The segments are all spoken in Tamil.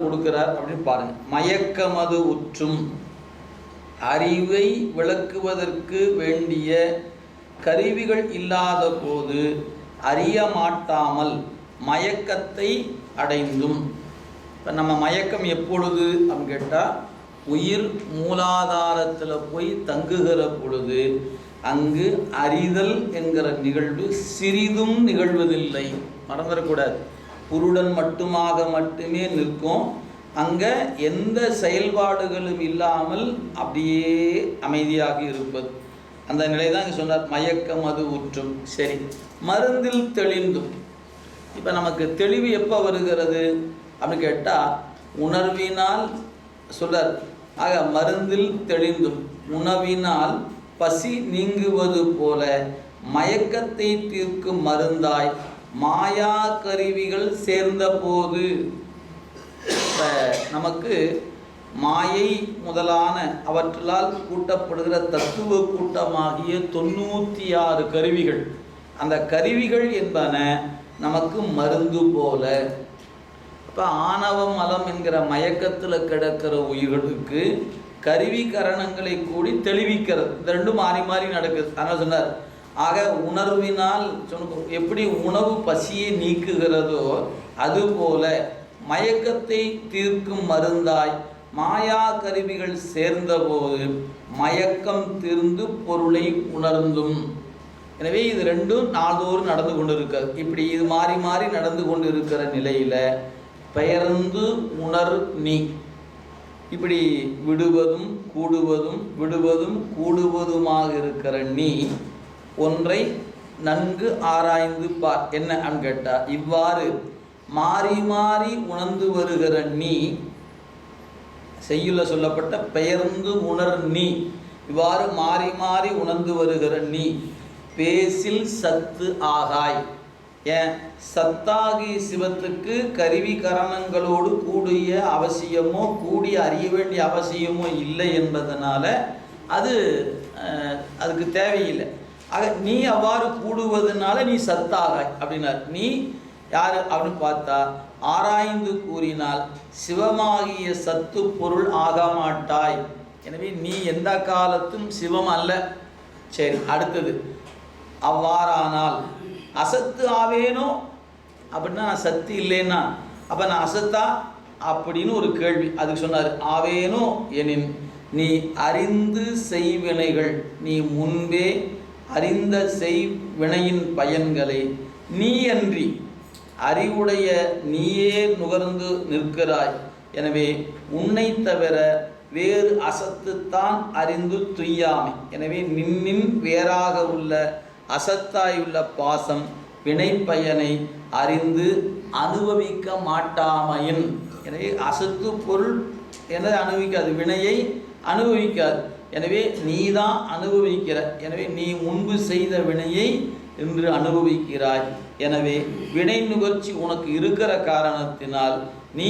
கொடுக்கிறார் அப்படின்னு பாருங்க. மயக்கமது உற்றும். அறிவை விளக்குவதற்கு வேண்டிய கருவிகள் இல்லாத போது அறிய மாட்டாமல் மயக்கத்தை அடைந்தும். இப்போ நம்ம மயக்கம் எப்பொழுது அப்படின்னு கேட்டால் உயிர் மூலாதாரத்தில் போய் தங்குகிற பொழுது அங்கு அறிதல் என்கிற நிகழ்வு சிறிதும் நிகழ்வதில்லை. மறந்துடக்கூடாது. புருடன் மட்டுமாக மட்டுமே நிற்கும். அங்கே எந்த செயல்பாடுகளும் இல்லாமல் அப்படியே அமைதியாக இருப்பது. அந்த நிலை தான் இங்கே சொன்னார் மயக்கம் அது உற்றும் சரி மருந்தில் தெளிந்தும். இப்போ நமக்கு தெளிவு எப்போ வருகிறது அப்படின்னு கேட்டால் உணர்வினால் சொல்றார். ஆக மருந்தில் தெளிந்தும். உணவினால் பசி நீங்குவது போல மயக்கத்தை தீர்க்கும் மருந்தாய் மாயா கருவிகள் சேர்ந்த போது நமக்கு மாயை முதலான அவற்றால் கூட்டப்படுகிற தத்துவ கூட்டமாகிய தொண்ணூற்றி ஆறு கருவிகள். அந்த கருவிகள் என்பன நமக்கு மருந்து போல. இப்போ ஆணவ மலம் என்கிற மயக்கத்தில் கிடக்கிற உயிர்களுக்கு கருவி கரணங்களை கூடி தெளிவிக்கிறது. இந்த ரெண்டும் மாறி மாறி நடக்குது. அதனால் சொன்னார் ஆக உணர்வினால் சொன்ன எப்படி உணவு பசியை நீக்குகிறதோ அதுபோல மயக்கத்தை தீர்க்கும் மருந்தாய் மாயா கருவிகள் சேர்ந்தபோது மயக்கம் தீர்ந்து பொருளை உணர்ந்தும். எனவே இது ரெண்டும் நாள்தோறும் நடந்து கொண்டு இருக்கிறது இப்படி இது மாறி மாறி நடந்து கொண்டு இருக்கிற நிலையில பெயர்ந்து உணர் நீ. இப்படி விடுவதும் கூடுவதும் விடுவதும் கூடுவதுமாக இருக்கிற நீ ஒன்றை நன்கு ஆராய்ந்து பார் என்ன அப்படின்னு கேட்டா இவ்வாறு மாறி மாறி உணர்ந்து வருகிற நீ செய்யுள்ள சொல்லப்பட்ட பெயர்ந்து உணர் நீ இவ்வாறு மாறி மாறி உணர்ந்து வருகிற நீ பேசில் சத்து ஆகாய். ஏன்? சத்தாகி சிவத்துக்கு கருவி கரணங்களோடு கூடிய அவசியமோ கூடி அறிய வேண்டிய அவசியமோ இல்லை என்பதனால அது அதுக்கு தேவையில்லை. ஆக நீ அவ்வாறு கூடுவதனால நீ சத்தாகாய் அப்படின்னார். நீ யார் அப்படின்னு பார்த்தா ஆராய்ந்து கூறினால் சிவமாகிய சத்து பொருள் ஆக மாட்டாய் எனவே நீ எந்த காலத்தும் சிவம் அல்ல. சரி அடுத்தது. அவ்வாறானால் அசத்து ஆவேனோ? அப்படின்னா நான் சத்து இல்லைன்னா. அப்போ நான் அசத்தா? அப்படின்னு ஒரு கேள்வி. அதுக்கு சொன்னார் ஆவேனோ எனின் நீ அறிந்து செய்வினைகள் நீ முன்பே அறிந்த செய் வினையின் பயன்களை நீ அன்றி அறிவுடைய நீயே நுகர்ந்து நிற்கிறாய். எனவே உன்னை தவிர வேறு அசத்துத்தான் அறிந்து துய்யாமை. எனவே நின்னின் வேறாக உள்ள அசத்தாயுள்ள பாசம் வினை பயனை அறிந்து அனுபவிக்க மாட்டாமையின். எனவே அசத்து பொருள் என அனுபவிக்காது வினையை அனுபவிக்காது. எனவே நீ தான் அனுபவிக்கிற எனவே நீ முன்பு செய்த வினையை இன்று அனுபவிக்கிறாய். எனவே வினை நுகர்ச்சி உனக்கு இருக்கிற காரணத்தினால் நீ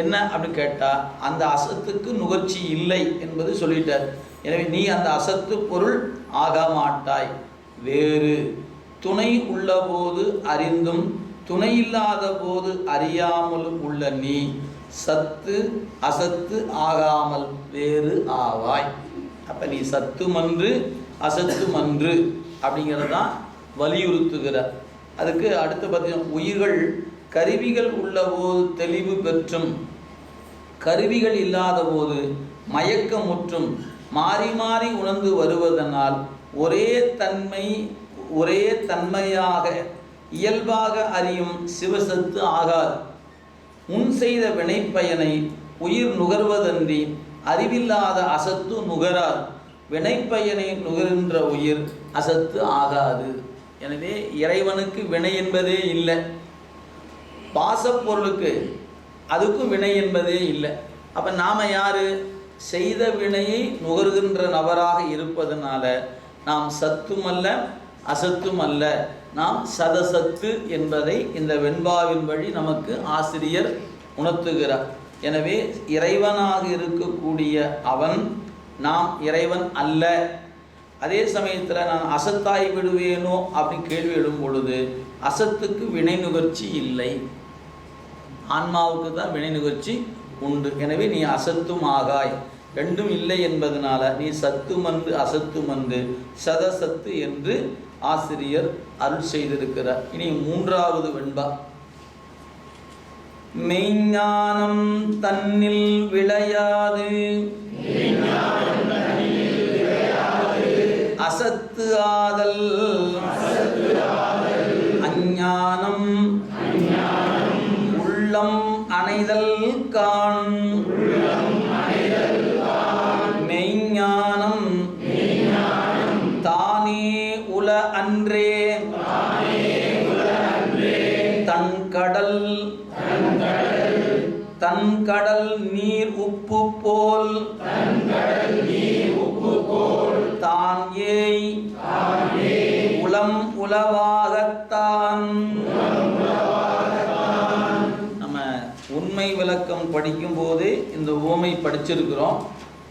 என்ன அப்படின்னு கேட்டால் அந்த அசத்துக்கு நுகர்ச்சி இல்லை என்பது சொல்லிட்டார். எனவே நீ அந்த அசத்து பொருள் ஆக மாட்டாய் வேறு துணை உள்ளபோது அறிந்தும் துணை இல்லாத போது அறியாமலும் உள்ள நீ சத்து அசத்து ஆகாமல் வேறு ஆவாய். அப்போ நீ சத்து மன்று அசத்து மன்று அப்படிங்கிறது தான் வலியுறுத்துகிறார் அதுக்கு அடுத்து பார்த்தீங்கன்னா உயிர்கள் கருவிகள் உள்ளபோது தெளிவு பெற்றும். கருவிகள் இல்லாத போது மயக்கமுற்றும் மாறி மாறி உணர்ந்து வருவதனால் ஒரே தன்மை ஒரே தன்மையாக இயல்பாக அறியும் சிவசத்து ஆகாது. முன் செய்த வினைப்பயனை உயிர் நுகர்வதன்றி அறிவில்லாத அசத்து நுகரார் வினைப்பயனை நுகர்கின்ற உயிர் அசத்து ஆகாது. எனவே இறைவனுக்கு வினை என்பதே இல்லை. பாசப்பொருளுக்கு அதுக்கும் வினை என்பதே இல்லை. அப்போ நாம் யார்? செய்த வினையை நுகர்கின்ற நபராக இருப்பதனால நாம் சத்துமல்ல அசத்துமல்ல. நாம் சதசத்து என்பதை இந்த வெண்பாவின் வழி நமக்கு ஆசிரியர் உணர்த்துகிறார். எனவே இறைவனாக இருக்கக்கூடிய அவன் நாம் இறைவன் அல்ல. அதே சமயத்தில் நான் அசத்தாய் விடுவேனோ அப்படின்னு கேள்வி எழும் பொழுது அசத்துக்கு வினை நுகர்ச்சி இல்லை. ஆன்மாவுக்கு தான் வினை நுகர்ச்சி உண்டு. எனவே நீ அசத்தும் ஆகாய். ரெண்டும் இல்லை என்பதனால நீ சத்துமன்று அசத்துமந்து சதசத்து என்று ஆசிரியர் அருள் செய்திருக்கிறார். இனி மூன்றாவது வெண்பா. மெய்ஞானம் தன்னில் விளையாது. அசத்து ஆதல். படிக்கும்போது இந்த ஓமை படிச்சிருக்கிறோம்.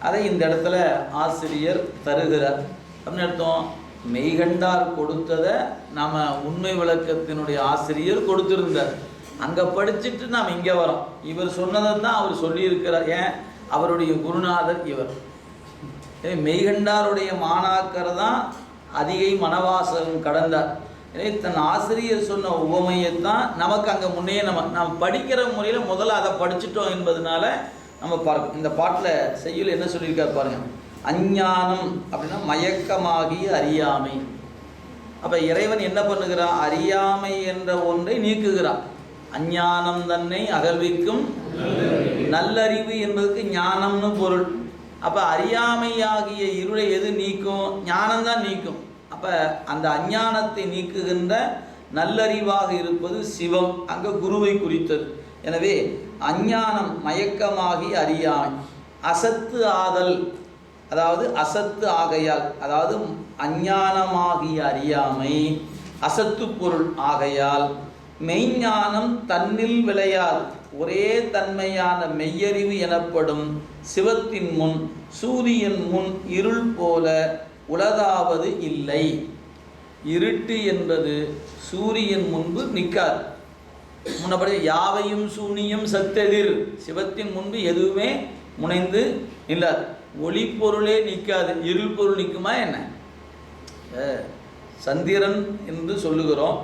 அதை இந்த இடத்துல ஆசிரியர் தருகிறார். அப்படின்னு அர்த்தம் மெய்கண்டார் கொடுத்ததை நம்ம உண்மை விளக்கத்தினுடைய ஆசிரியர் கொடுத்திருந்தார். அங்கே படிச்சுட்டு நாம் இங்கே வரோம். இவர் சொன்னதை தான் அவர் சொல்லியிருக்கிறார். ஏன்? அவருடைய குருநாதர் இவர். மெய்கண்டாருடைய மாணாக்கர் தான் அதிகை மனவாசகம் கடந்தார். எனவே தன் ஆசிரியர் சொன்ன உவமையை தான் நமக்கு அங்கே முன்னே நம்ம நாம் படிக்கிற முறையில் முதல்ல அதை படிச்சிட்டோம் என்பதனால நம்ம பார்க்க இந்த பாட்டில் செய்யுள் என்ன சொல்லியிருக்கார் பாருங்க. அஞ்ஞானம் அப்படின்னா மயக்கமாகிய அறியாமை. அப்போ இறைவன் என்ன பண்ணுகிறான்? அறியாமை என்ற ஒன்றை நீக்குகிறான். அஞ்ஞானம் தன்னை அகழ்விக்கும் நல்லறிவு என்பதற்கு ஞானம்னு பொருள். அப்போ அறியாமையாகிய இருளை எது நீக்கும்? ஞானம்தான் நீக்கும். அப்போ அந்த அஞ்ஞானத்தை நீக்குகின்ற நல்லறிவாக இருப்பது சிவம் அங்கே குருவை குறித்தது. எனவே அஞ்ஞானம் மயக்கமாகி அறியாமை அசத்து ஆதல் அதாவது அசத்து ஆகையால் அதாவது அஞ்ஞானமாகிய அறியாமை அசத்து பொருள் ஆகையால் மெய்ஞானம் தன்னில் விளையாது ஒரே தன்மையான மெய்யறிவு எனப்படும் சிவத்தின் முன் சூரியன் முன் இருள் போல உலதாவது இல்லை. இருட்டு என்பது சூரியன் முன்பு நிற்காது. முன்னபடி யாவையும் சூனியம் சத்தெதிர். சிவத்தின் முன்பு எதுவுமே முனைந்து நில்லாது. ஒளிப்பொருளே நிற்காது. இருள் பொருள் நிற்குமா என்ன? சந்திரன் என்று சொல்லுகிறோம்.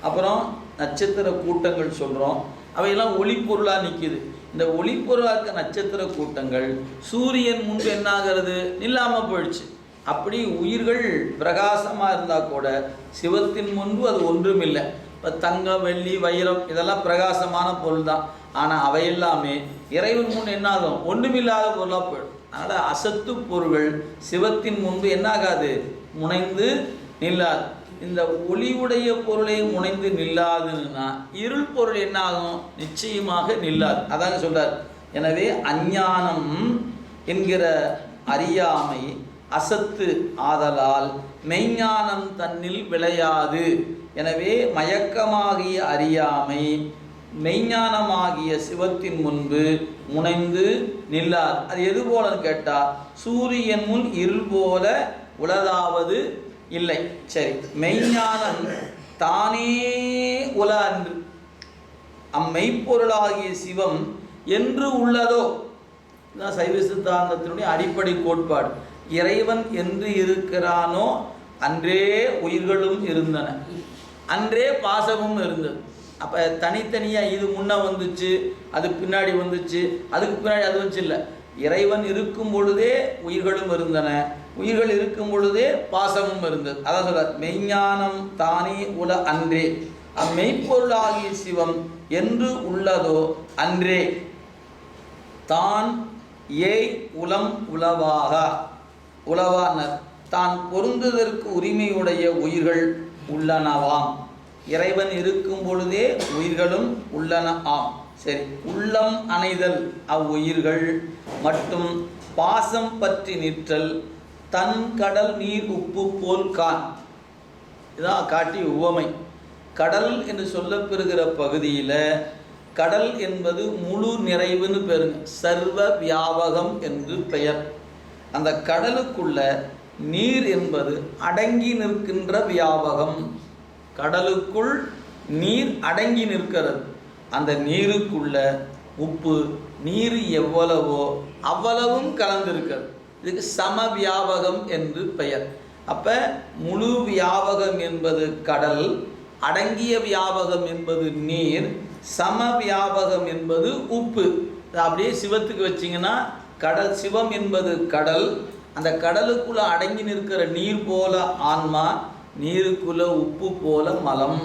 அப்புறம் நட்சத்திர கூட்டங்கள் சொல்கிறோம் அவையெல்லாம் ஒளிப்பொருளாக நிற்கிது. இந்த ஒளிப்பொருளாக்க நட்சத்திர கூட்டங்கள் சூரியன் முன்பு என்னாகிறது? நில்லாமல் போயிடுச்சு. அப்படி உயிர்கள் பிரகாசமாக இருந்தால் கூட சிவத்தின் முன்பு அது ஒன்றும் இல்லை இப்போ தங்கம் வெள்ளி வைரம் இதெல்லாம் பிரகாசமான பொருள் தான் ஆனால் அவையெல்லாமே இறைவன் முன் என்னாகும்? ஒன்றுமில்லாத பொருளாக போயிடும். அதனால் அசத்து பொருள்கள் சிவத்தின் முன்பு என்னாகாது? முனைந்து நில்லாது. இந்த ஒளிவுடைய பொருளை முனைந்து நில்லாதுன்னா இருள் பொருள் என்னாகும்? நிச்சயமாக நில்லாது. அதாங்க சொல்கிறார் எனவே அஞ்ஞானம் என்கிற அறியாமை அசத்து ஆதலால் மெய்ஞானம் தன்னில் விளையாது. எனவே மயக்கமாகிய அறியாமை மெய்ஞானமாகிய சிவத்தின் முன்பு முனைந்து நில்லாது அது எது போலன்னு கேட்டால் சூரியன் முன் இருள் போல உலதாவது இல்லை. சரி மெய்ஞானம் தானே உல அன்று. அம்மெய்ப்பொருளாகிய சிவம் என்று உள்ளதோ? இதுதான் சைவ சித்தாந்தத்தினுடைய அடிப்படை கோட்பாடு. இறைவன் என்று இருக்கிறானோ அன்றே உயிர்களும் இருந்தன. அன்றே பாசமும் இருந்தது. அப்போ தனித்தனியாக இது முன்ன வந்துச்சு அது பின்னாடி வந்துச்சு அதுக்கு பின்னாடி அது வந்துச்சு இல்லை. இறைவன் இருக்கும் பொழுதே உயிர்களும் இருந்தன. உயிர்கள் இருக்கும் பொழுதே பாசமும் இருந்தது. அதான் சொல்ற மெய்ஞானம் தானே உல அன்றே. அம்மெய்ப்பொருளாகிய சிவம் என்று உள்ளதோ அன்றே. தான் ஏய் உளம் உளவாக. உளவானர். தான் பொருந்துதற்கு உரிமையுடைய உயிர்கள் உள்ளனவாம். இறைவன் இருக்கும் பொழுதே உயிர்களும் உள்ளன ஆம். சரி உள்ளம் அணைதல் அவ்வுயிர்கள். மற்றும் பாசம் பற்றி நிற்றல் தன் கடல் நீர் உப்பு போல் கான். இதான் காட்டி உவமை. கடல் என்று சொல்லப்பெறுகிற பகுதியில் கடல் என்பது முழு நிறைவுன்னு பெருங்க. சர்வ வியாபகம் என்று பெயர். அந்த கடலுக்குள்ள நீர் என்பது அடங்கி நிற்கின்ற வியாபகம். கடலுக்குள் நீர் அடங்கி நிற்கிறது. அந்த நீருக்குள்ள உப்பு நீர் எவ்வளவோ அவ்வளவும் கலந்திருக்கிறது. இதுக்கு சம வியாபகம் என்று பெயர். அப்ப முழு வியாபகம் என்பது கடல் அடங்கிய வியாபகம் என்பது நீர் சம வியாபகம் என்பது உப்பு. அப்படியே சிவத்துக்கு வச்சிங்கன்னா கடல் சிவம் என்பது கடல். அந்த கடலுக்குள்ளே அடங்கி நிற்கிற நீர் போல ஆன்மா நீருக்குள்ள உப்பு போல மலம்.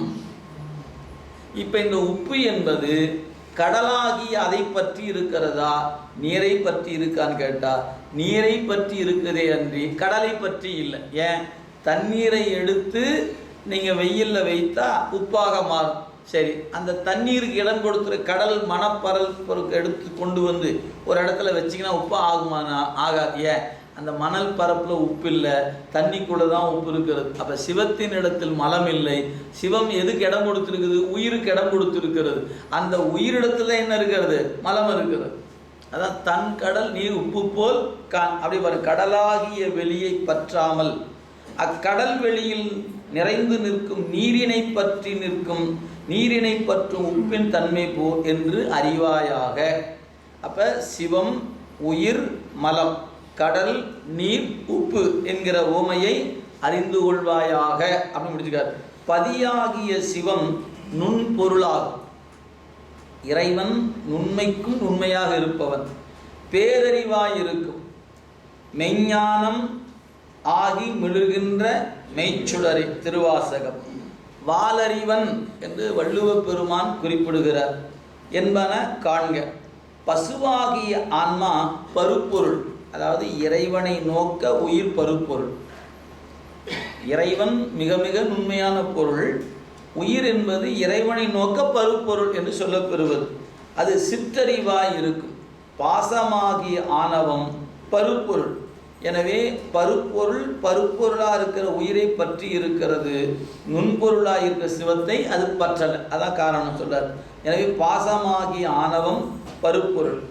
இப்போ இந்த உப்பு என்பது கடலாகி அதை பற்றி இருக்கிறதா நீரை பற்றி இருக்கான்னு கேட்டால் நீரை பற்றி இருக்குதே அன்றி கடலை பற்றி இல்லை. ஏன்? தண்ணீரை எடுத்து நீங்கள் வெயிலில் வைத்தா உப்பாக மாறும். சரி அந்த தண்ணீருக்கு இடம் கொடுக்குற கடல் மணப்பரல் பொருட்கள் எடுத்து கொண்டு வந்து ஒரு இடத்துல வச்சிங்கன்னா உப்பு ஆகுமானா? ஆகாது. ஏன்? அந்த மணல் பரப்பில் உப்பு இல்லை தண்ணிக்குள்ளே தான் உப்பு இருக்கிறது. அப்போ சிவத்தின் இடத்தில் மலம் இல்லை. சிவம் எதுக்கு இடம் கொடுத்துருக்குது? உயிருக்கு இடம் கொடுத்துருக்கிறது. அந்த உயிரிடத்துல என்ன இருக்கிறது? மலம் இருக்கிறது. அதான் தன் கடல் நீர் உப்பு போல் கான் அப்படி பாரு கடலாகிய வெளியை பற்றாமல் அக்கடல் வெளியில் நிறைந்து நிற்கும் நீரினை பற்றி நிற்கும் நீரினை பற்றும் உப்பின் தன்மை போ என்று அறிவாயாக. அப்ப சிவம் உயிர் மலம் கடல் நீர் உப்பு என்கிற ஓமையை அறிந்து கொள்வாயாக அப்படின்னு முடிச்சுக்கார் பதியாகிய சிவம் நுண்பொருளாகும். இறைவன் நுண்மைக்கும் உண்மையாக இருப்பவன். பேரறிவாய் இருக்கும். மெஞ்ஞானம் ஆகி மிழுகின்ற மெய்ச்சுடரை திருவாசகம். வாலறிவன் என்று வள்ளுவ பெருமான் குறிப்பிடுகிறார் என்பன காண்க. பசுவாகிய ஆன்மா பருப்பொருள் அதாவது இறைவனை நோக்க உயிர் பருப்பொருள். இறைவன் மிக மிக நுண்மையான பொருள். உயிர் என்பது இறைவனை நோக்க பருப்பொருள் என்று சொல்லப்பெறுவது. அது சிற்றறிவாய் இருக்கும். பாசமாகிய ஆணவம் பருப்பொருள். எனவே பருப்பொருள் பருப்பொருளாக இருக்கிற உயிரை பற்றி இருக்கிறது. நுண்பொருளாக இருக்கிற சிவத்தை அது பற்றலை. அதான் காரணம் சொல்றார். எனவே பாசமாகிய ஆணவம் பருப்பொருள்.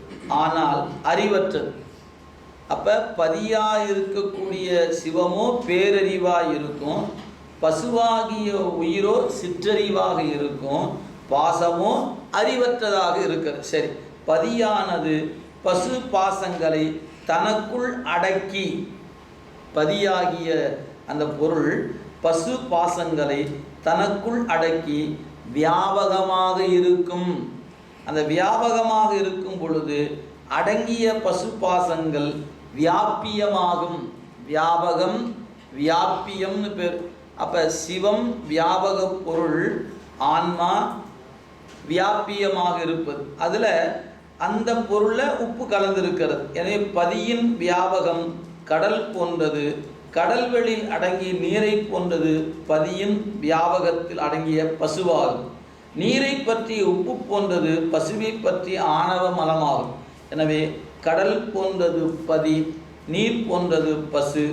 ஆனால் அறிவற்றது. அப்போ பதியாக இருக்கக்கூடிய சிவமோ பேரறிவாக இருக்கும். பசுவாகிய உயிரோ சிற்றறிவாக இருக்கும். பாசமோ அறிவற்றதாக இருக்கிறது. சரி பதியானது பசு பாசங்களை தனக்குள் அடக்கி பதியாகிய அந்த பொருள் பசு பாசங்களை தனக்குள் அடக்கி வியாபகமாக இருக்கும். அந்த வியாபகமாக இருக்கும் பொழுது அடங்கிய பசு பாசங்கள் வியாபியமாகும் வியாபகம் வியாபியம்னு பேர். அப்போ சிவம் வியாபக பொருள் ஆன்மா வியாபியமாக இருப்பது. அதில் அந்த பொருளில் உப்பு கலந்திருக்கிறது. எனவே பதியின் வியாபகம் கடல் போன்றது. கடல்வெளியில் அடங்கிய நீரை போன்றது பதியின் வியாபகத்தில் அடங்கிய பசுவாகும். நீரை பற்றிய உப்பு போன்றது பசுவை பற்றிய ஆணவ மலமாகும். எனவே கடல் போன்றது பதி நீர் போன்றது பசு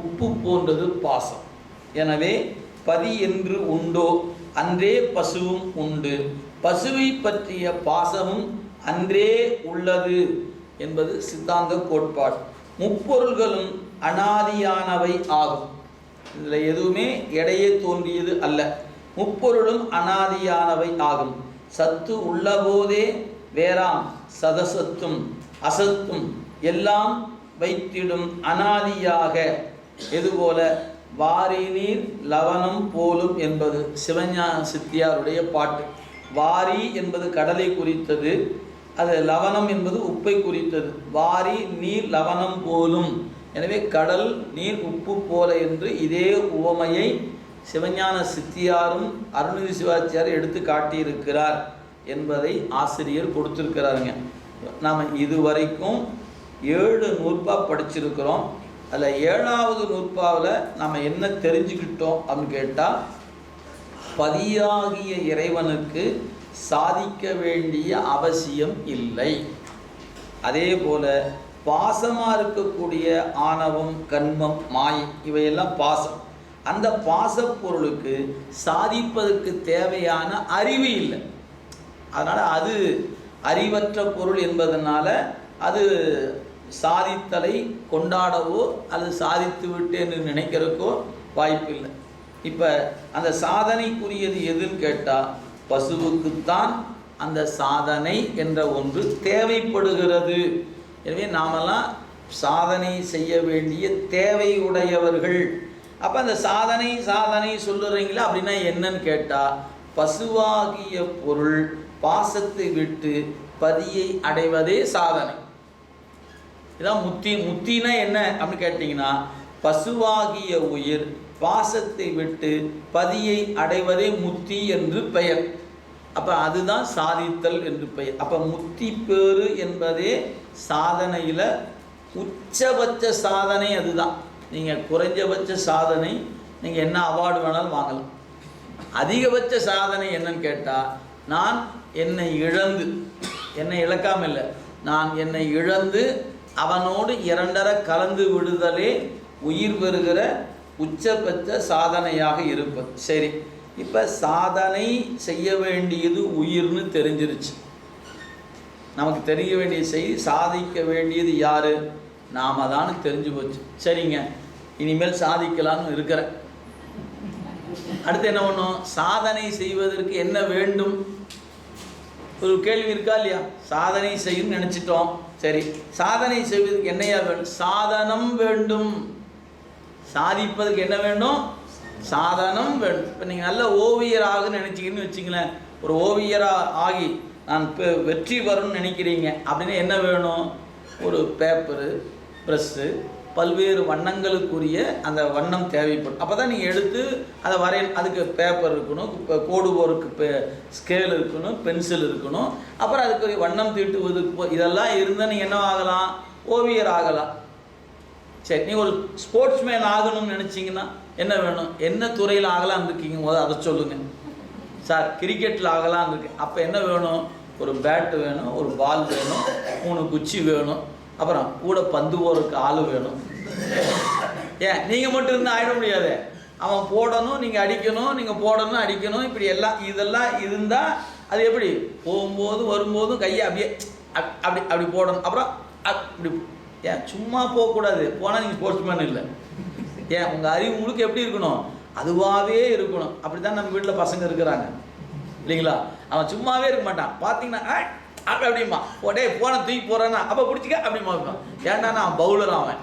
உப்பு போன்றது பாசம். எனவே பதி என்று உண்டோ? அன்றே பசுவும் உண்டு. பசுவை பற்றிய பாசமும் அன்றே உள்ளது என்பது சித்தாந்த கோட்பாடு. முப்பொருள்களும் அனாதியானவை ஆகும். இதில் எதுவுமே இடையே தோன்றியது அல்ல. முப்பொருளும் அனாதியானவை ஆகும். சத்து உள்ளபோதே வேறாம் சதசத்தும் அசத்தும் எல்லாம் வைத்திடும் அனாதியாக. எதுபோல? வாரி நீர் லவணம் போலும் என்பது சிவஞான சித்தியாருடைய பாட்டு. வாரி என்பது கடலை குறித்தது அது லவணம் என்பது உப்பை குறித்தது. வாரி நீர் லவணம் போலும். எனவே கடல் நீர் உப்பு போல என்று இதே உவமையை சிவஞான சித்தியாரும் அருணகிரி சிவாச்சியார் எடுத்து காட்டியிருக்கிறார் என்பதை ஆசிரியர் கொடுத்திருக்கிறாருங்க. நாம் இதுவரைக்கும் ஏழு நூற்பா படிச்சிருக்கிறோம். அதில் ஏழாவது நூற்பாவில் நாம் என்ன தெரிஞ்சுக்கிட்டோம் அப்படின்னு கேட்டால் பதியாகிய இறைவனுக்கு சாதிக்க வேண்டிய அவசியம் இல்லை. அதே போல பாசமாக இருக்கக்கூடிய ஆணவம் கண்மம் மாயை இவையெல்லாம் பாசம். அந்த பாசப்பொருளுக்கு சாதிப்பதற்கு தேவையான அறிவு இல்லை. அதனால் அது அறிவற்ற பொருள் என்பதனால அது சாதித்தலை கொண்டாடவோ அல்லது சாதித்து விட்டேன்னு நினைக்கிறதுக்கோ வாய்ப்பில்லை. இப்போ அந்த சாதனைக்குரியது எதுன்னு கேட்டால் பசுவுக்குத்தான் அந்த சாதனை என்ற ஒன்று தேவைப்படுகிறது. எனவே நாமெல்லாம் சாதனை செய்ய வேண்டிய தேவை உடையவர்கள். அப்போ அந்த சாதனை சாதனை சொல்லுறீங்களா? அப்படின்னா என்னன்னு கேட்டால் பசுவாகிய பொருள் பாசத்தை விட்டு பதியை அடைவதே சாதனை. இதான் முத்தி முத்தினா என்ன அப்படின்னு கேட்டிங்கன்னா பசுவாகிய உயிர் பாசத்தை விட்டு பதியை அடைவதே முத்தி என்று பெயர். அப்போ அதுதான் சாதித்தல் என்று பெயர். அப்போ முத்தி பேறு என்பதே சாதனையில் உச்சபட்ச சாதனை அதுதான். நீங்கள் குறைஞ்சபட்ச சாதனை நீங்கள் என்ன அவார்டு வேணாலும் வாங்கலாம். அதிகபட்ச சாதனை என்னன்னு கேட்டால் நான் என்னை இழந்து என்னை இழக்காம இல்லை நான் என்னை இழந்து அவனோடு இரண்டர கலந்து விடுதலே உயிர் பெறுகிற உச்சபட்ச சாதனையாக இருப்பது. சரி இப்போ சாதனை செய்ய வேண்டியது உயிர்னு தெரிஞ்சிருச்சு. நமக்கு தெரிய வேண்டிய செய்தி சாதிக்க வேண்டியது யார்? நாம தான் தெரிஞ்சு போச்சு. சரிங்க இனிமேல் சாதிக்கலாம்னு இருக்கிறேன். அடுத்து என்ன பண்ணும்? சாதனை செய்வதற்கு என்ன வேண்டும்? ஒரு கேள்வி இருக்கா இல்லையா? சாதனை செய்யணும்னு நினச்சிட்டோம். சரி சாதனை செய்வதற்கு என்னையா வேண்டும் சாதனம் வேண்டும். சாதிப்பதற்கு என்ன வேண்டும்? சாதனம் வேண்டும். இப்போ நீங்கள் நல்ல ஓவியராக நினச்சிக்கின்னு வச்சிங்களேன். ஒரு ஓவியராக ஆகி நான் இப்போ வெற்றி வரும்னு நினைக்கிறீங்க. அப்படின்னா என்ன வேணும்? ஒரு பேப்பரு ப்ரெஸ்ஸு பல்வேறு வண்ணங்களுக்குரிய அந்த வண்ணம் தேவைப்படும். அப்போ தான் நீங்கள் எடுத்து அதை வரைய அதுக்கு பேப்பர் இருக்கணும். இப்போ கோடு போருக்கு பே ஸ்கேல் இருக்கணும். பென்சில் இருக்கணும். அப்புறம் அதுக்கு வண்ணம் தீட்டுவதுக்கு இதெல்லாம் இருந்தால் நீங்கள் என்ன ஆகலாம்? ஓவியர் ஆகலாம் சரி நீ ஒரு ஸ்போர்ட்ஸ் மேன் ஆகணும்னு நினச்சிங்கன்னா என்ன வேணும்? என்ன துறையில் ஆகலாம்னு இருக்கீங்க? போது அதை சொல்லுங்கள் சார் கிரிக்கெட்டில் ஆகலாம்னு இருக்கு அப்போ என்ன வேணும்? ஒரு பேட்டு வேணும் ஒரு பால் வேணும் மூணு குச்சி வேணும் அப்புறம் கூட பந்து போகிறதுக்கு ஆள் வேணும். ஏன்? நீங்கள் மட்டும் இருந்தால் ஆயிட முடியாது. அவன் போடணும் நீங்கள் அடிக்கணும் நீங்கள் போடணும் அடிக்கணும் இப்படி எல்லாம் இதெல்லாம் இருந்தால் அது எப்படி? போகும்போதும் வரும்போதும் கையை அப்படியே அப்- அப்படி அப்படி போடணும். அப்புறம் அப்- இப்படி ஏன் சும்மா போகக்கூடாது? போனால் நீங்கள் ஸ்போர்ட்ஸ்மேன் இல்லை. ஏன் உங்கள் அறிவு முழுக்க எப்படி இருக்கணும்? அதுவாகவே இருக்கணும். அப்படி தான் நம்ம வீட்டில் பசங்க இருக்கிறாங்க. இல்லைங்களா? அவன் சும்மாவே இருக்க மாட்டான். பார்த்தீங்கன்னா "ஆ, அப்படி அப்படிமா உடே போன தூக்கி போகிறானா அப்போ பிடிச்சிக்க அப்படிமா இருப்பான் ஏன்டா நான் பவுலர் அவன்.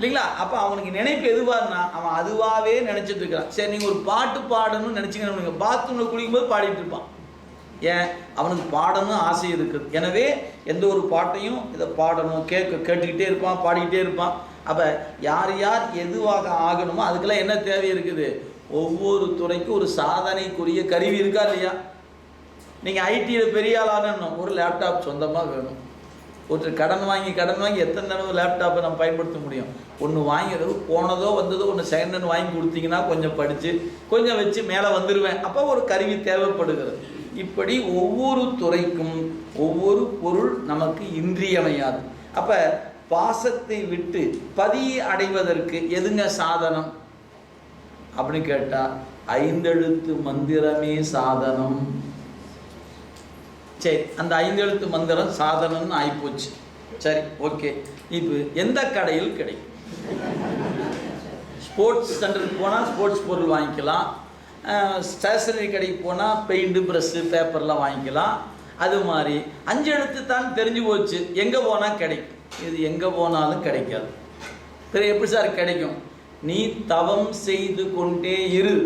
இல்லைங்களா? அப்போ அவனுக்கு நினைப்பு எதுவாருன்னா அவன் அதுவாகவே நினச்சிட்டு இருக்கிறான். சரி நீங்கள் ஒரு பாட்டு பாடணும்னு நினச்சிங்கன்னா பாத்ரூமில் குளிக்கும்போது பாடிட்டு இருப்பான். ஏன்? அவனுக்கு பாடணும் ஆசை இருக்குது எனவே எந்த ஒரு பாட்டையும் இதை பாடணும். கேட்க கேட்டுக்கிட்டே இருப்பான் பாடிக்கிட்டே இருப்பான். அப்போ யார் யார் எதுவாக ஆகணுமோ அதுக்கெல்லாம் என்ன தேவை இருக்குது? ஒவ்வொரு துறைக்கும் ஒரு சாதனைக்குரிய கருவி இருக்கா இல்லையா? நீங்கள் ஐடியில் பெரிய ஆளாகணும் ஒரு லேப்டாப் சொந்தமாக வேணும். ஒருத்தர் கடன் வாங்கி கடன் வாங்கி எத்தனை தடவை லேப்டாப்பை நம்ம பயன்படுத்த முடியும்? ஒன்று வாங்கிறது போனதோ வந்ததோ ஒன்று செகண்ட் ஹேண்ட் வாங்கி கொடுத்தீங்கன்னா கொஞ்சம் படித்து கொஞ்சம் வச்சு மேலே வந்துடுவேன் அப்போ ஒரு கருவி தேவைப்படுகிறது. இப்படி ஒவ்வொரு துறைக்கும் ஒவ்வொரு பொருள் நமக்கு இன்றியமையாது. அப்போ பாசத்தை விட்டு பதியை அடைவதற்கு எதுங்க சாதனம்? அப்படின்னு கேட்டால் ஐந்தெழுத்து மந்திரமே சாதனம். சரி அந்த ஐந்தெழுத்து மந்திரம் சாதனம்னு ஆகிப்போச்சு சரி ஓகே. இப்போ எந்த கடையில் கிடைக்கும்? ஸ்போர்ட்ஸ் சென்டருக்கு போனால் ஸ்போர்ட்ஸ் பொருள் வாங்கிக்கலாம். ஸ்டேஷனரி கடைக்கு போனால் பெயிண்ட்டு ப்ரெஷ்ஷு பேப்பர்லாம் வாங்கிக்கலாம். அது மாதிரி. அஞ்சு எழுத்து தான் தெரிஞ்சு போச்சு. எங்கே போனால் கிடைக்கும். இது எங்கே போனாலும் கிடைக்காது. பிறகு எப்படி சார் கிடைக்கும்? நீ தவம் செய்து கொண்டே இரு.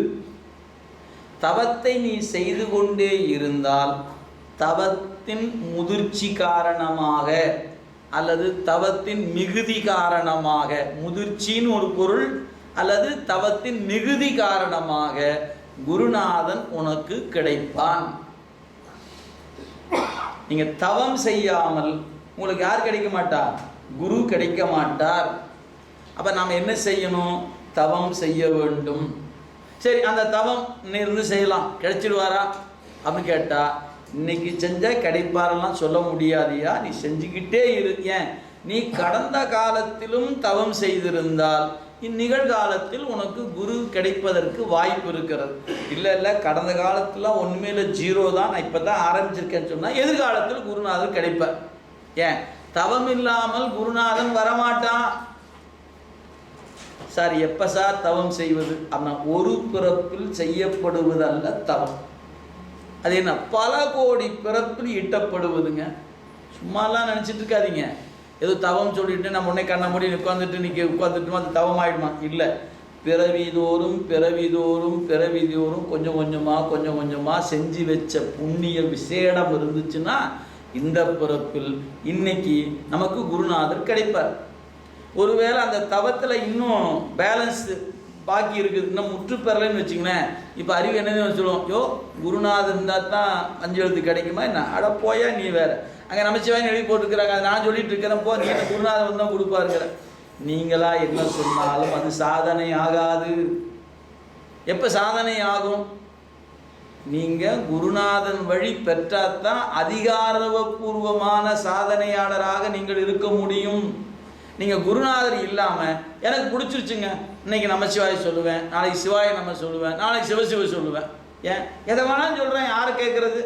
தவத்தை நீ செய்து கொண்டே இருந்தால் தவத்தின் முதிர்ச்சி காரணமாக அல்லது தவத்தின் மிகுதி காரணமாக. முதிர்ச்சின்னு ஒரு பொருள் அல்லது தவத்தின் மிகுதி காரணமாக குருநாதன் உனக்கு கிடைப்பான். நீங்க தவம் செய்யாமல் உங்களுக்கு யார் கிடைக்க மாட்டார் குரு கிடைக்க மாட்டார். அப்ப நாம் என்ன செய்யணும்? தவம் செய்ய வேண்டும். சரி அந்த தவம் இருந்து செய்யலாம். கிடைச்சிடுவாரா? அப்படின்னு கேட்டா இன்னைக்கு செஞ்சா கிடைப்பாரெல்லாம் சொல்ல முடியாதியா? நீ செஞ்சுக்கிட்டே இருக்கேன் நீ கடந்த காலத்திலும் தவம் செய்திருந்தால் இந்நிகழ்காலத்தில் உனக்கு குரு கிடைப்பதற்கு வாய்ப்பு இருக்கிறது. இல்லை இல்லை கடந்த காலத்துலாம் ஒன்றுமே இல்லை ஜீரோ தான் நான் இப்போ தான் ஆரம்பிச்சிருக்கேன்னு சொன்னால் எதிர்காலத்தில் குருநாதர் கிடைப்பார். ஏன்? தவம் இல்லாமல் குருநாதன் வரமாட்டான். சார் எப்போ சார் தவம் செய்வது? அப்படின்னா ஒரு பிறப்பில் செய்யப்படுவதல்ல தவம். அது என்ன? பல கோடி பிறப்பில் ஈட்டப்படுவதுங்க. சும்மாலாம் நினச்சிட்டு இருக்காதீங்க. ஏதோ தவம் சொல்லிட்டு நம்ம உடனே கண்ண மூடி உட்காந்துட்டு நிற்க உட்காந்துட்டுமா அது தவம் ஆயிடுமா இல்லை. பிறவிதோறும் பிறவிதோறும் பிறவிதோறும் கொஞ்சம் கொஞ்சமாக கொஞ்சம் கொஞ்சமாக செஞ்சு வச்ச புண்ணிய விசேடம் இருந்துச்சுன்னா இந்த பிறப்பில் இன்னைக்கு நமக்கு குருநாதர் கிடைப்பார். ஒருவேளை அந்த தவத்தில் இன்னும் பேலன்ஸ் பாக்கி இருக்குது இன்னும் முற்று பெறலைன்னு வச்சுங்களேன் இப்போ அறிவு என்னன்னு சொல்லுவோம். யோ குருநாதர் இருந்தால் தான் அஞ்சு எழுத்து கிடைக்குமா என்ன? அட போயா நீ வேறு. அங்கே நமச்சிவாயன் எழுதி போட்டுருக்குறாங்க. அதை நான் சொல்லிட்டு இருக்கிறேன். போ நீ என்ன குருநாதர் வந்து தான் கொடுப்பாருங்கிற. நீங்களா என்ன சொன்னாலும் அது சாதனை ஆகாது. எப்போ சாதனை ஆகும்? நீங்கள் குருநாதன் வழி பெற்றாதான் அதிகாரபூர்வமான சாதனையாளராக நீங்கள் இருக்க முடியும். நீங்கள் குருநாதர் இல்லாமல் எனக்கு பிடிச்சிருச்சுங்க. இன்னைக்கு நமச்சிவாய் சொல்லுவேன். நாளைக்கு சிவாய நம்ம சொல்லுவேன். நாளைக்கு சிவசிவ சொல்லுவேன். ஏன்? எதை வேணாலும் சொல்கிறேன் யாரை கேட்குறது?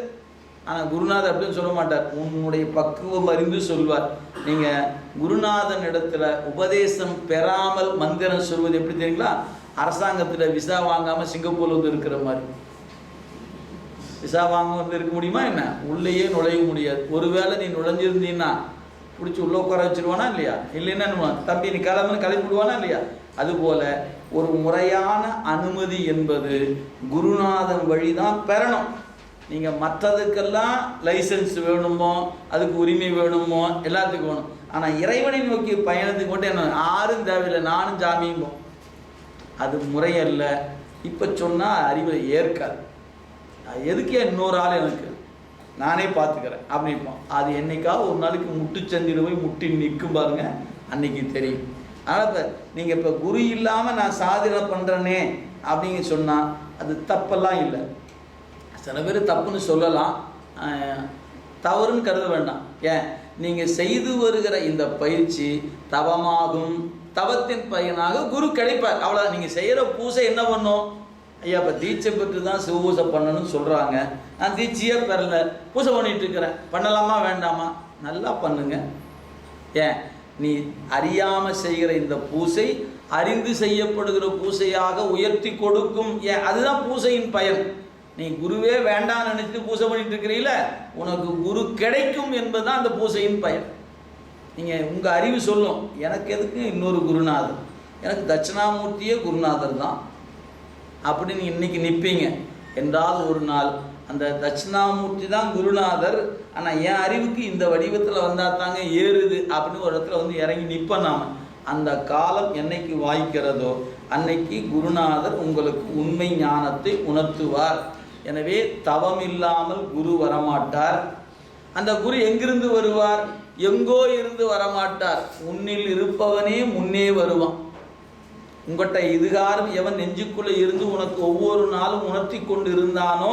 ஆனால் குருநாதர் அப்படின்னு சொல்ல மாட்டார். உன்னுடைய பக்குவம் அறிந்து சொல்வார். நீங்கள் குருநாதன் இடத்துல உபதேசம் பெறாமல் மந்திரம் சொல்வது எப்படி தெரியுங்களா? அரசாங்கத்தில் விசா வாங்காமல் சிங்கப்பூர்ல வந்து இருக்கிற மாதிரி. விசா வாங்க வந்து இருக்க முடியுமா என்ன? உள்ளேயே நுழைய முடியாது. ஒருவேளை நீ நுழைஞ்சிருந்தீன்னா பிடிச்சி உள்ள உட்கார வச்சிருவானா இல்லையா? இல்லைன்னா தம்பி நீ கிளம்புன்னு கிளம்பி விடுவானா இல்லையா? அதுபோல ஒரு முறையான அனுமதி என்பது குருநாதன் வழி தான் பெறணும். நீங்கள் மற்றதுக்கெல்லாம் லைசன்ஸ் வேணுமோ அதுக்கு உரிமை வேணுமோ எல்லாத்துக்கும் வேணும். ஆனால் இறைவனை நோக்கி பயணத்துக்கு மட்டும் என்ன யாரும் தேவையில்லை நானும் ஜாமியும்போம் அது முறையல்ல. இப்போ சொன்னால் அறிவை ஏற்காது. அது எதுக்கே இன்னொரு ஆள் எனக்கு? நானே பார்த்துக்கிறேன் அப்படிப்போம் அது என்னைக்காவது ஒரு நாளைக்கு முட்டுச்சந்தில் போய் முட்டி நிற்கும் பாருங்க அன்னைக்கு தெரியும். அதனால் இப்போ நீங்கள் இப்போ குரு இல்லாமல் நான் சாதனை பண்ணுறேனே அப்படின்னு சொன்னால் அது தப்பெல்லாம் இல்லை. சில பேர் தப்புன்னு சொல்லலாம். தவறுன்னு கருத வேண்டாம். ஏன்? நீங்கள் செய்து வருகிற இந்த பயிற்சி தவமாகும். தவத்தின் பயனாக குரு கிடைப்பார். அவ்வளோ நீங்கள் செய்கிற பூசை என்ன பண்ணும்? ஐயா இப்போ தீட்சை பெற்று தான் சிவபூசை பண்ணணும்னு சொல்கிறாங்க நான் தீட்சையே பெறல. பூசை பண்ணிட்டு இருக்கிறேன். பண்ணலாமா வேண்டாமா? நல்லா பண்ணுங்க. ஏன்? நீ அறியாமல் செய்கிற இந்த பூசை அறிந்து செய்யப்படுகிற பூசையாக உயர்த்தி கொடுக்கும். ஏன்? அதுதான் பூசையின் பயன். நீ குருவே வேண்டாம்னு நினைச்சிட்டு பூஜை பண்ணிட்டு இருக்கிறீங்கள உனக்கு குரு கிடைக்கும் என்பதுதான் அந்த பூசையின் பயன். நீங்கள் உங்கள் அறிவு சொல்லும். எனக்கு எதுக்கு இன்னொரு குருநாதர்? எனக்கு தட்சிணாமூர்த்தியே குருநாதர் தான். அப்படின்னு இன்றைக்கி நிற்பீங்க என்றால் ஒரு நாள் அந்த தட்சிணாமூர்த்தி தான் குருநாதர். ஆனால் என் அறிவுக்கு இந்த வடிவத்தில் வந்தால் தாங்க ஏறுது அப்படின்னு ஒரு இடத்துல வந்து இறங்கி நிற்பேன் நாம் அந்த காலம் என்னைக்கு வாய்க்கிறதோ அன்னைக்கு குருநாதர் உங்களுக்கு உண்மை ஞானத்தை உணர்த்துவார். எனவே தவம் இல்லாமல் குரு வரமாட்டார். அந்த குரு எங்கிருந்து வருவார்? எங்கோ இருந்து வரமாட்டார். உன்னில் இருப்பவனே முன்னே வருவான். உங்கள்கிட்ட இதுகாரம் எவன் நெஞ்சுக்குள்ளே இருந்து உனக்கு ஒவ்வொரு நாளும் உணர்த்தி கொண்டு இருந்தானோ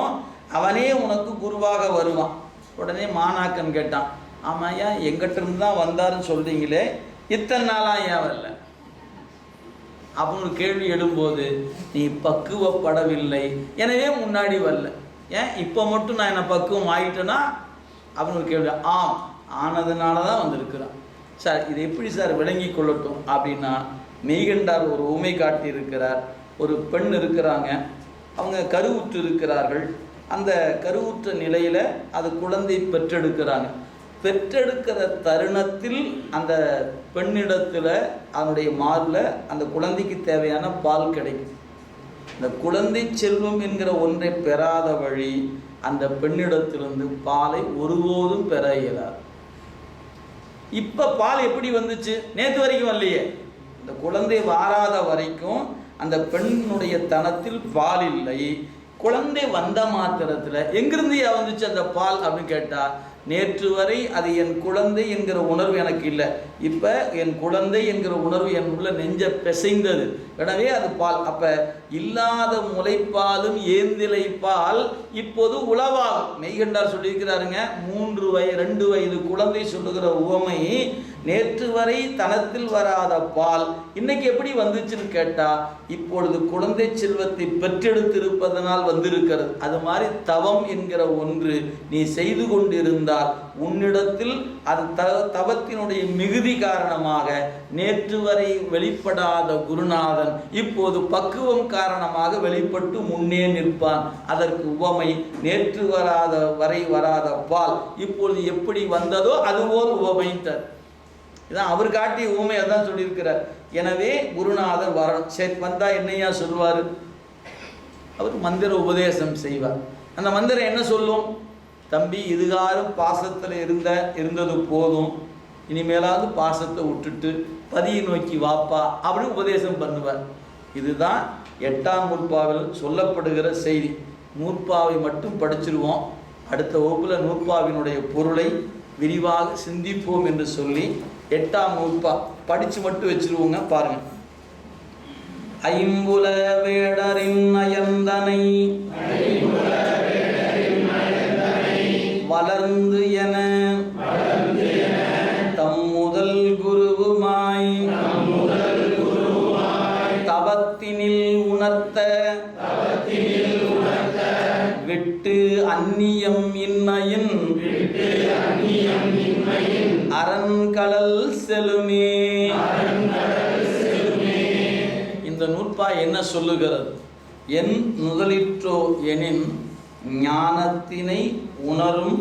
அவனே உனக்கு குருவாக வருவான். உடனே மாணாக்கன் கேட்டான் ஆமாய்யா எங்கிட்ட இருந்து தான் வந்தாருன்னு சொல்றீங்களே? இத்தனை நாளாக ஏன் வரல? அப்படின்னு ஒரு கேள்வி எழும்போது நீ பக்குவப்படவில்லை. எனவே முன்னாடி வரல. ஏன்? இப்போ மட்டும் நான் என்ன பக்குவம் ஆகிட்டேன்னா அப்படின்னு ஒரு கேள்வி ஆம் ஆனதுனால தான் வந்திருக்கிறான். சார் இது எப்படி சார் விளங்கி கொள்ளட்டும் அப்படின்னா மெய்கண்டார் ஒரு உமை காட்டி இருக்கிறார் ஒரு பெண் இருக்கிறாங்க. அவங்க கருவுற்று இருக்கிறார்கள். அந்த கருவுற்ற நிலையில் அது குழந்தை பெற்றெடுக்கிறாங்க. பெற்றெடுக்கிற தருணத்தில் அந்த பெண்ணிடத்தில் அதனுடைய மாரில் அந்த குழந்தைக்கு தேவையான பால் கிடைக்கும். இந்த குழந்தை செல்வம் என்கிற ஒன்றை பெறாத வழி அந்த பெண்ணிடத்திலிருந்து பாலை ஒருபோதும் பெற இயலாது. இப்போ பால் எப்படி வந்துச்சு? நேற்று வரைக்கும் வரலையே. இந்த குழந்தை வாராத வரைக்கும் அந்த பெண்ணுடைய தனத்தில் பால் இல்லை. குழந்தை வந்த மாத்திரத்தில் எங்கிருந்து வந்துச்சு அந்த பால் அப்படின்னு கேட்டால் நேற்று வரை அது என் குழந்தை என்கிற உணர்வு எனக்கு இல்லை. இப்போ என் குழந்தை என்கிற உணர்வு என் உள்ள நெஞ்ச பிசைந்தது. எனவே அது பால். அப்போ இல்லாத முளைப்பாலும் ஏந்திலை பால் இப்போது உளவாகும். மெய்கண்டார் சொல்லியிருக்கிறாருங்க மூன்று வய ரெண்டு வயது குழந்தை சொல்லுகிற உவமை நேற்று வரை தனத்தில் வராத பால். இன்னைக்கு எப்படி வந்துச்சுன்னு கேட்டா இப்பொழுது குழந்தை செல்வத்தை பெற்றெடுத்திருப்பதனால் வந்திருக்கிறது. அது மாதிரி தவம் என்கிற ஒன்று நீ செய்து கொண்டிருந்தால் உன்னிடத்தில் அது த தவத்தினுடைய மிகுதி காரணமாக நேற்று வரை வெளிப்படாத குருநாதன் இப்போது பக்குவம் காரணமாக வெளிப்பட்டு முன்னே நிற்பான். அதற்கு உவமை நேற்று வராத வரை வராத பால் இப்பொழுது எப்படி வந்ததோ அதுபோல் உவமைத்தார் இதான் அவர் காட்டிய உவமை அதான் சொல்லியிருக்கிறார். எனவே குருநாதர் வரணும் சரி வந்தால் என்னையா சொல்வார்? அவர் மந்திர உபதேசம் செய்வார். அந்த மந்திரம் என்ன சொல்லும்? தம்பி இதுகாரும் பாசத்தில் இருந்த இருந்தது போதும். இனிமேலாவது பாசத்தை விட்டுட்டு பதியை நோக்கி வாப்பா அப்படின்னு உபதேசம் பண்ணுவார். இதுதான் எட்டாம் நூற்பாவில் சொல்லப்படுகிற செய்தி. நூற்பாவை மட்டும் படிச்சிருவோம். அடுத்த வகுப்பில் நூற்பாவினுடைய பொருளை விரிவாக சிந்திப்போம் என்று சொல்லி எட்டாம் நூற்பா படித்து மட்டும் வச்சிருவோங்க பாருங்கள் ஐம்புல வேடரின் நயந்தனை வளர்ந்து என தவத்தினில் உணர்த்த விட்டு அந்நியம் இன்னையின் அரண்கடல் செலுமே. இந்த நூற்பா என்ன சொல்லுகிறது? என் முதலிற்றோ எனின் ஞானத்தினை உணரும்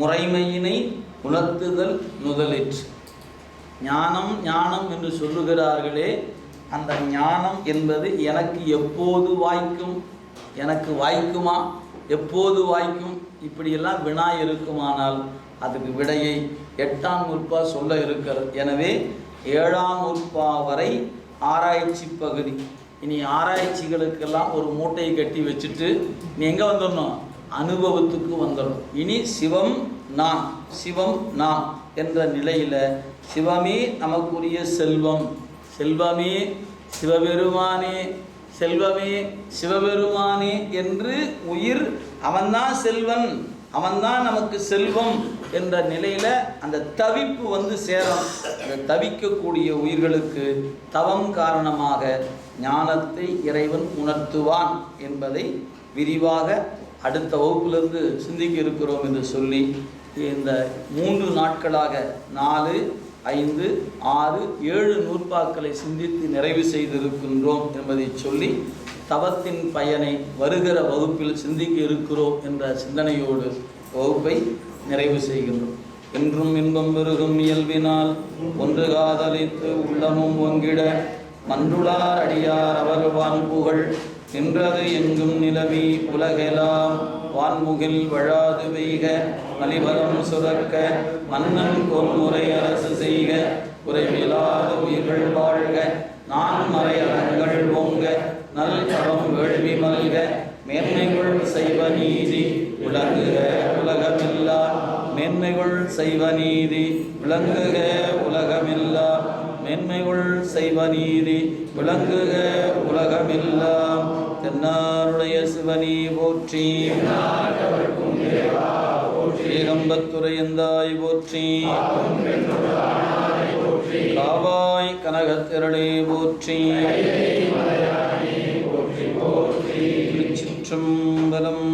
முறைமையினை உணர்த்துதல் முதலிற்று ஞானம் ஞானம் என்று சொல்லுகிறார்களே அந்த ஞானம் என்பது எனக்கு எப்போது வாய்க்கும்? எனக்கு வாய்க்குமா? எப்போது வாய்க்கும்? இப்படியெல்லாம் வினா இருக்குமானால் அதுக்கு விடையை எட்டாம் நூற்பா சொல்ல இருக்கிறது. எனவே ஏழாம் நூற்பா வரை ஆராய்ச்சி பகுதி. இனி ஆராய்ச்சிகளுக்கெல்லாம் ஒரு மூட்டையை கட்டி வச்சுட்டு நீ எங்கே வந்துடணும்? அனுபவத்துக்கு வந்துடும் இனி சிவம் நான் சிவம் நான் என்ற நிலையில் சிவமே நமக்குரிய செல்வம். செல்வமே சிவபெருமானே செல்வமே சிவபெருமானே என்று உயிர் அவன்தான் செல்வன் அவன்தான் நமக்கு செல்வம் என்ற நிலையில் அந்த தவிப்பு வந்து சேரும். அந்த தவிக்கக்கூடிய உயிர்களுக்கு தவம் காரணமாக ஞானத்தை இறைவன் உணர்த்துவான் என்பதை விரிவாக அடுத்த வகுப்பிலிருந்து சிந்திக்க இருக்கிறோம் என்று சொல்லி இந்த மூன்று நாட்களாக நாலு ஐந்து ஆறு ஏழு நூற்பாக்களை சிந்தித்து நிறைவு செய்திருக்கின்றோம் என்பதை சொல்லி தவத்தின் பயனை வருகிற வகுப்பில் சிந்திக்க இருக்கிறோம் என்ற சிந்தனையோடு வகுப்பை நிறைவு செய்கின்றோம். என்றும் இன்பம் பெருகும் இயல்பினால் ஒன்று காதலித்து உள்ளமும் ஒங்கிட மன்றுளார் அடியார் அவர்வான் புகழ். நின்றது எங்கும் நிலவி உலகெலாம். வான்முகில் வழாது வெய்க மலிபலம் சுரக்க மன்னன் கொன்முறை அரசு செய்க. குறைவிலாத உயிர்கள் வாழ்க நான் மறையறங்கள் பொங்க. நல் படம் வேள்வி மல்க மேன்மைகள் செய்வ நீதி விளங்குக உலகமில்லா. மேன்மைகள் செய்வ நீதி விளங்குக உலகமில்லா. மேன்மைகள் செய்வ நீதி விளங்குக உலகமில்லா. தென்னாருடைய சிவனி போற்றி. ஏகம்பத்துரையந்தாய் போற்றி. காவாய் கனகத்திரளே போற்றி. திருச்சிற்றம்பலம்